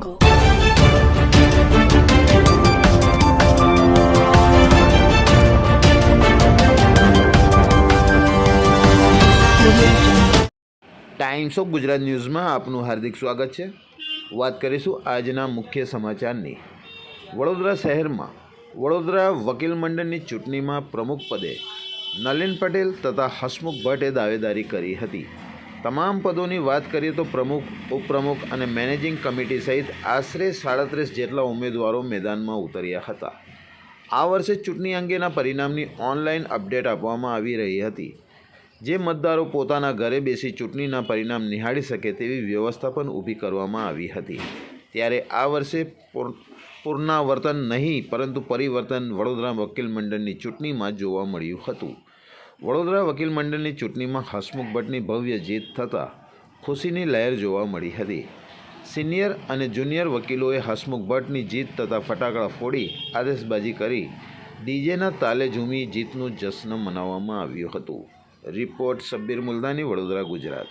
jungle. Times of Gujarat ન્યૂઝમાં આપનું હાર્દિક સ્વાગત છે. વાત કરીશું આજના મુખ્ય સમાચારની. વડોદરા શહેરમાં વડોદરા વકીલ મંડળની ચૂંટણીમાં પ્રમુખ પદે નલિન પટેલ તથા હસમુખ ભટ્ટે દાવેદારી કરી હતી. તમામ પદોની વાત કરીએ તો પ્રમુખ, ઉપપ્રમુખ અને મેનેજિંગ કમિટી સહિત આશરે સાડત્રીસ જેટલા ઉમેદવારો મેદાનમાં ઉતર્યા હતા. આ વર્ષે ચૂંટણી અંગેના પરિણામની ઓનલાઈન અપડેટ આપવામાં આવી રહી હતી. જે મતદારો પોતાના ઘરે બેસી ચૂંટણીના પરિણામ નિહાળી શકે તેવી વ્યવસ્થા પણ ઊભી કરવામાં આવી હતી. ત્યારે આ વર્ષે પૂર- પુનરાવર્તન નહીં, પરંતુ પરિવર્તન વડોદરા વકીલ મંડળની ચૂંટણીમાં જોવા મળ્યું હતું. વડોદરા વકીલ મંડળની ચૂંટણીમાં હસમુખ ભટ્ટની ભવ્ય જીત થતાં ખુશીની લહેર જોવા મળી હતી. સિનિયર અને જુનિયર વકીલોએ હસમુખ ભટ્ટની જીત તથા ફટાકડા ફોડી આદેશબાજી કરી ડીજેના તાલે ઝૂમી જીતનું જશ્ન મનાવવામાં આવ્યું હતું. રિપોર્ટ શબ્બીર મુલદાની વડોદરા, ગુજરાત.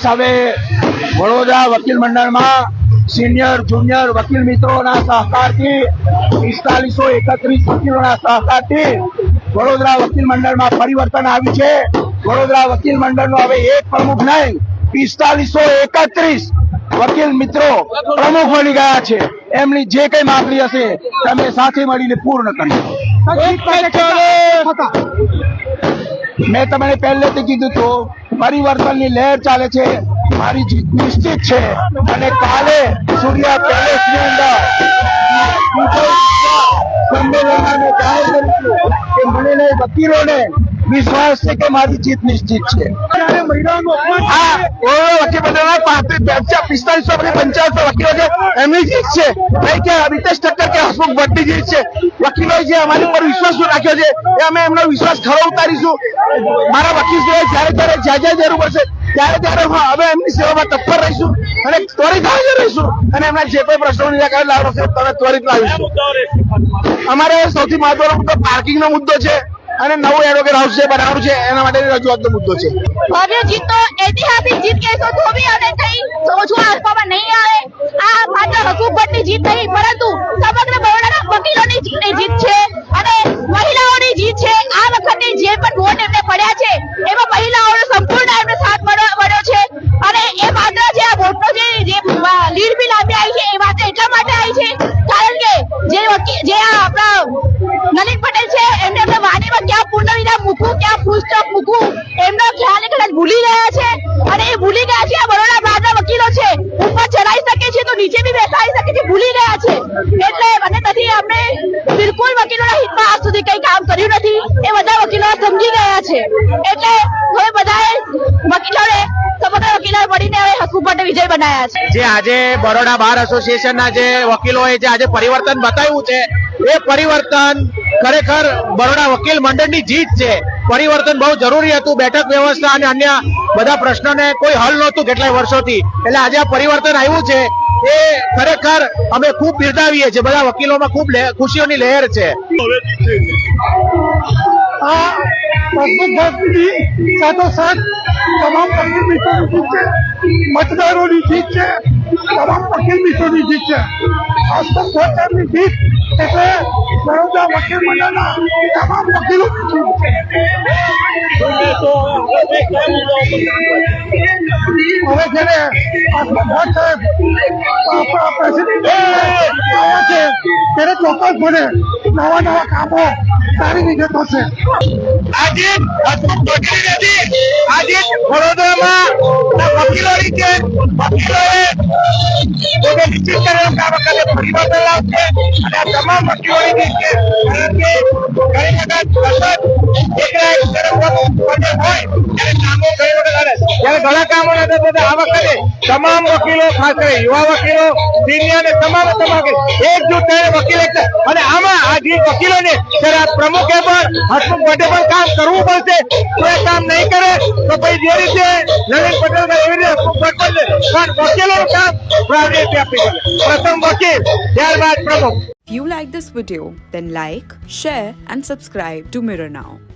હવે વડોદરા વકીલ મંડળમાં સિનિયર જુનિયર વકીલ મિત્રોના સહકારથી પિસ્તાલીસો એકત્રીસ વકીલોના સહકારથી વડોદરા વકીલ મંડળમાં પરિવર્તન આવ્યું છે. વડોદરા વકીલ મંડળનો હવે એક પ્રમુખ નહીં પિસ્તાલીસો એકત્રીસ વકીલ મિત્રો પ્રમુખ બની ગયા છે. એમની જે કઈ માગણી હશે તમે સાથે મળીને પૂર્ણ કરી મેં તમને પહેલેથી કીધું હતું પરિવર્તનની લહેર ચાલે છે. મારી જીત નિશ્ચિત છે. અને કાલે સૂર્ય પેલેસની અંદર સંમેલનમાં જાહેર કે મને વકીલોને વિશ્વાસ છે કે મારી જીત નિશ્ચિત છે. પાંત્રીસ પિસ્તાલીસો પંચાવસો વકીલો છે. એમની જીત છે. નહીં કે અમિતેશ ઠક્કર કે હસમુખ ભટ્ટની જીત છે. વકીલો જે અમારી પર વિશ્વાસ રાખ્યો છે, એ અમે એમનો વિશ્વાસ ખરો ઉતારીશું. મારા વકીલ છે જ્યારે જ્યારે જ્યાં જ્યાં જરૂર પડશે, ત્યારે ત્યારે હું હવે એમની સેવામાં તત્પર રહીશું અને ત્વરિત હાજર રહીશું અને એમના જે કોઈ પ્રશ્નો નિરાકરણ લાવવાનો છે તમે ત્વરિત લાવીશું. અમારે સૌથી મહત્વનો મુદ્દો પાર્કિંગ નો મુદ્દો છે. અને નવું એડવોકેટ હાઉસ જે બનાવવાનું છે, એના માટેની રજૂઆતનો મુદ્દો છે. ભવ્ય જીત તો ઐતિહાસિક જીત કહેશો તો બી અને થઈ સોચવા આપવામાં નહીં આવે. આ પૂર્ણવિરામ ક્યાં ફૂલ મૂકવું એમનો ખ્યાલ કદાચ ભૂલી ગયા છે અને એ ભૂલી ગયા છે આ બરોડા બહારના વકીલો છે. ઉપર ચડાઈ શકે છે તો નીચે બી બેસાડી શકે છે, ભૂલી ગયા છે. એટલે અને તેથી અમે બિલકુલ વકીલોના હિતમાં આજ સુધી કઈ કામ કર્યું નથી. એ બધા વકીલો સમજી ગયા છે. એટલે હવે બધાએ વકીલોએ સમગ્ર વકીલોએ મળીને હવે હકુ માટે વિજય બનાયા છે. જે આજે બરોડા બાર એસોસિએશનના જે વકીલોએ જે આજે પરિવર્તન બતાવ્યું છે, એ પરિવર્તન ખરેખર બરોડા વકીલ મંડળની જીત છે. પરિવર્તન બહુ જરૂરી હતું, બેઠક વ્યવસ્થા અને અન્ય બધા પ્રશ્નોને કોઈ હલ નહોતું કેટલાય વર્ષોથી. એટલે આજે આ પરિવર્તન આવ્યું છે. એ ખરેખર અમે ખૂબ બિરદાવીએ છીએ. બધા વકીલોમાં ખૂબ ખુશીઓની લહેર છે. આ સાથોસાથ તમામ વકીલ મિત્રોની જીત છે. મતદારોની જીત છે. તમામ વકીલ મિત્રોની જીત છે. હસ્તક સરકારની જીત એટલે બરોડા વકીલ મંડળના તમામ વકીલોની જીત છે. હવે છે ને બધા સાહેબ પ્રેસિડેન્ટ છે ત્યારે ચોક્કસપણે નવા નવા કામો સારી રીતે થશે આજે આજે વડોદરામાં વકીલોની છે વકીલોએ પોતે નિશ્ચિત કરેલું કે આ વખતે પરિવર્તન લાવશે અને આ તમામ વકીલોની જે છે કે ઘણી વખત ત્યારે ઘણી કામો આ વખતે તમામ વકીલો ખાસ કરે યુવા વકીલો સિનિયર ને તમામ તમામ એકજૂટ થઈને વકીલ અને આમાં આ જે વકીલોને ત્યારે પ્રમુખે પણ હસમુખ ભટ્ટે પણ કામ કરવું પડશે. જો એ કામ નહીં કરે તો પછી જે રીતે નવીન પટેલ એવી રીતે હસમુખ ભટ્ટ પણ વકીલોનું કામ આપવી પ્રથમ વકીલ ત્યારબાદ પ્રમુખ. If you like this video, then like, share, and subscribe to Mirror Now.